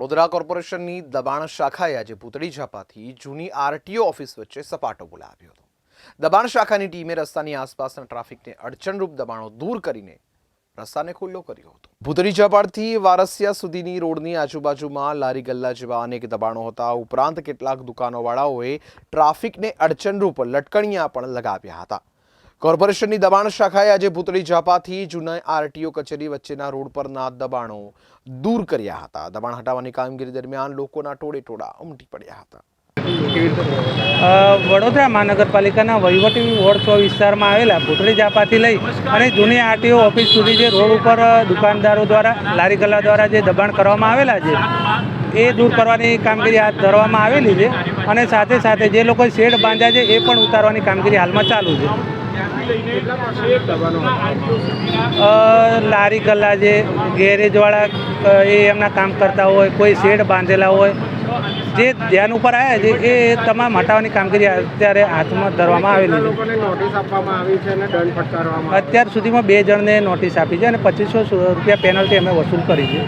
વડોદરા કોર્પોરેશનની દબાણ શાખાએ આજે પૂતળી ઝાપાથી જૂની આરટીઓ ઓફિસ વચ્ચે સપાટો બોલાવ્યો હતો. દબાણ શાખાની ટીમે રસ્તાની આસપાસના ટ્રાફિકને અડચણરૂપ દબાણો દૂર કરીને રસ્તાને ખુલ્લો કર્યો હતો. ભૂતળી ઝાપાડથી વારસિયા સુધીની રોડની આજુબાજુમાં લારી ગલ્લા જેવા અનેક દબાણો હતા. ઉપરાંત કેટલાક દુકાનોવાળાઓએ ટ્રાફિકને અડચણરૂપ લટકણિયા પણ લગાવ્યા હતા. કોર્પોરેશનની દબાણ શાખાએ આજે ભૂતળી ઝાપાથી જૂના આરટીઓ કચેરી વચ્ચેના રોડ પરના દબાણો દૂર કર્યા હતા. દબાણ હટાવવાની કામગીરી દરમિયાન લોકોના ટોળે ટોળા ઉમટી પડ્યા હતા. વડોદરા મહાનગરપાલિકાના વહીવટી વોર્ડ છ વિસ્તારમાં આવેલા ભૂતળી ઝાપાથી લઈ અને જૂની આરટીઓ ઓફિસ સુધી જે રોડ ઉપર દુકાનદારો દ્વારા, લારી ગલ્લા દ્વારા જે દબાણ કરવામાં આવેલા છે, એ દૂર કરવાની કામગીરી હાથ ધરવામાં આવેલી છે અને સાથે સાથે જે લોકો શેડ બાંધ્યા છે, એ પણ ઉતારવાની કામગીરી હાલમાં ચાલુ છે. લારી કલ્લા જે ગેરેજવાળા એ એમના કામ કરતા હોય કોઈ શેડ બાંધેલા હોય જે ધ્યાન ઉપર આવ્યા છે એ તમામ હટાવવાની કામગીરી અત્યારે હાથમાં ધરવામાં આવેલી છે. અત્યાર સુધીમાં બે જણને નોટિસ આપી છે અને પચીસો રૂપિયા પેનલ્ટી અમે વસૂલ કરી છે.